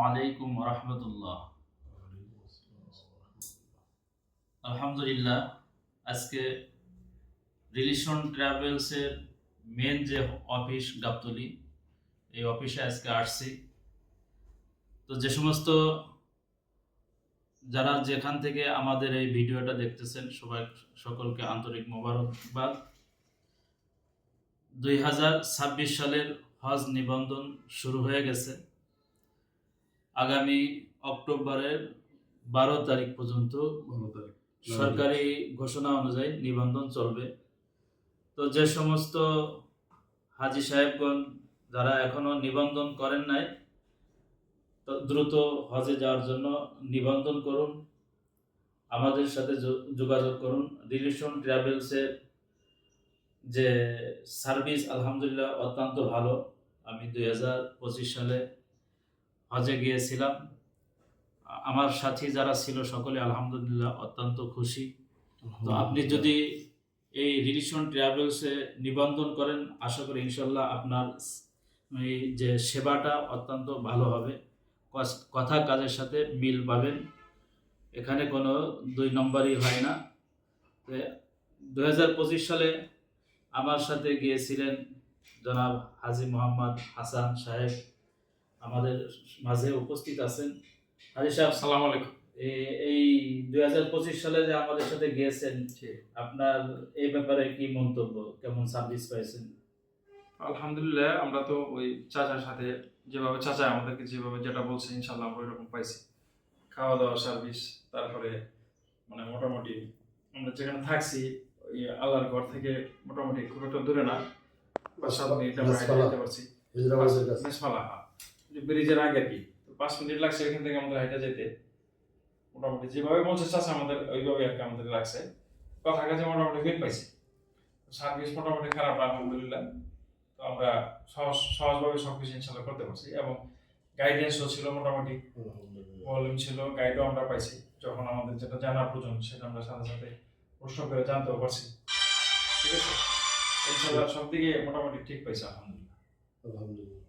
রহমতুল্লাহ আলহামদুলিল্লাহ আজকে রিলেশন ট্রাভেলসের মেন যে অফিস গাবতলি, এই অফিসে আজকে আসছি। তো যে সমস্ত যারা যেখান থেকে আমাদের এই ভিডিওটা দেখতেছেন, সবাই সকলকে আন্তরিক মোবারকবাদ। দুই হাজার ছাব্বিশ সালের হজ নিবন্ধন শুরু হয়ে গেছে। আগামী অক্টোবরের বারো তারিখ পর্যন্ত সরকারি ঘোষণা অনুযায়ী নিবন্ধন চলবে। তো যে সমস্ত হাজি সাহেবগণ যারা এখনও নিবন্ধন করেন নাই দ্রুত হজে যাওয়ার জন্য নিবন্ধন করুন। আমাদের সাথে যোগাযোগ করুন। রিলেশন ট্রাভেলসের যে সার্ভিস আলহামদুলিল্লাহ অত্যন্ত ভালো। আমি দুই হাজার পঁচিশ সালে হজে গিয়েছিলাম। আমার সাথী যারা ছিল সকলে আলহামদুলিল্লাহ অত্যন্ত খুশি। তো আপনি যদি এই রিলিশন ট্রাভেলসে নিবন্ধন করেন আশা করি ইনশাল্লাহ আপনার এই যে সেবাটা অত্যন্ত ভালো হবে। কথা কাজের সাথে মিল পাবেন। এখানে কোনো দুই নম্বরই হয় না। দু হাজার পঁচিশ সালে আমার সাথে গিয়েছিলেন জনাব হাজি মোহাম্মদ হাসান সাহেব। আমাদের মাঝে উপস্থিত আছেন। হাজি সাহেব সালাম আলাইকুম। এই দুই হাজার পঁচিশ সালে যে আমাদের সাথে গিয়েছেন আপনার এই ব্যাপারে কি মন্তব্য? কেমন সার্ভিস পাইছেন? আলহামদুলিল্লাহ আমরা তো ওই চাচার সাথে যেভাবে চাচা আমাদেরকে যেভাবে যেটা বলছে ইনশাল্লাহ আমরা ওইরকম পাইছি। খাওয়া দাওয়া সার্ভিস তারপরে মানে মোটামুটি আমরা যেখানে থাকছি ওই আল্লাহর ঘর থেকে মোটামুটি খুব একটা দূরে না। পাঁচ সাত মিনিট আমরা মেসপালা। যেতে পারছি। ব্রিজের আগে আর কি। তো পাঁচ মিনিট লাগছে এখান থেকে আমাদের হেঁটে যেতে। মোটামুটি যেভাবে বলছে চাচা আমাদের ওইভাবে আর কি আমাদের লাগছে। কথা কাছে মোটামুটি মিল পাইছি। সার্ভিস মোটামুটি খারাপ না, আলহামদুলিল্লাহ। তো আমরা সহজ সহজভাবে সব কিছু ইনশাল্লাহ করতে পারছি। এবং গাইডেন্সও ছিল মোটামুটি। ভলিউম ছিল গাইডও আমরা পাইছি। যখন আমাদের যেটা জানার প্রয়োজন সেটা আমরা সাথে সাথে প্রশ্ন করে জানতেও পারছি। ঠিক আছে? ইনশাল্লাহ সব দিকে মোটামুটি ঠিক পাইছি আলহামদুলিল্লাহ। আলহামদুলিল্লাহ।